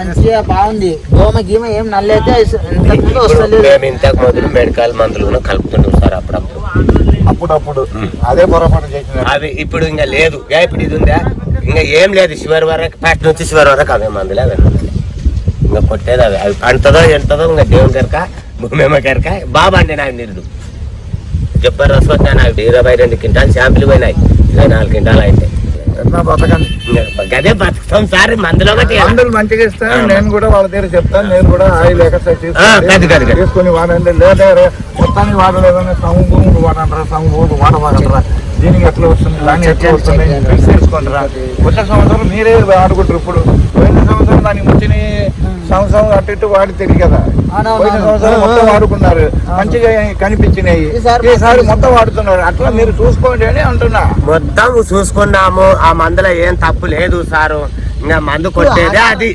మంచిగా బాగుంది. దోమ గీమ ఏం నల్లైతే మేము ఇంతకు మొదలు మెడికల్ మందులు కూడా కలుపుతుంటాం సార్ అప్పుడప్పుడు. అప్పుడప్పుడు అదే పొరపాటు చేసిన అవి ఇప్పుడు ఇంకా లేదు. ఇప్పుడు ఇది ఉందా? ఇంకా ఏం లేదు. చివరి వరకు ఫస్ట్ నుంచి చివరి వరకు అవే మందులే అవే ఇంకా కొట్టేది అవి. అవి పండుతుందో ఎంతుందో ఇంకా దేవుని కనుక భూమేమ కనుక బాగా పండినాయి నీళ్ళు జబ్బర్ రసం వచ్చాయి ఇరవై రెండు క్వింటాలు శాంపుల్ పోయినాయి. ఇరవై నాలుగు క్వింటాలు అయితే ఎట్లా బతకండి? గదే బతుకుతాం సార్ మందులో ఒకటి మందులు మంచిగా ఇస్తే నేను కూడా వాళ్ళ దగ్గర చెప్తాను నేను కూడా ఆయిల్ ఎక్సర్సైజ్. తీసుకొని వాడండి. లేదా రే, మొత్తానికి వాడలేదని సము భూములు వాడంటారా భూములు వాడవాలంటారా దీనికి ఎట్లా వస్తుంది? దానికి ఎట్లా వస్తుంది? చేసుకుంటారా వచ్చే సంవత్సరం మీరే ఆడుకుంటారు ఇప్పుడు. పోయిన సంవత్సరం దానికి వచ్చిన సంవత్సరం అటు ఇటు వాడి తెలియదు కదా. పోయిన సంవత్సరం మొత్తం వాడుకున్నారు. మంచిగా కనిపించినాయి. ఈసారి ఈసారి మొత్తం వాడుతున్నారు. అట్లా మీరు చూసుకోండి అని అంటున్నా. మొత్తం చూసుకున్నాము. ఆ మందులో ఏం తప్పు లేదు సారు. ఇంకా మందు కొట్టేదే అది.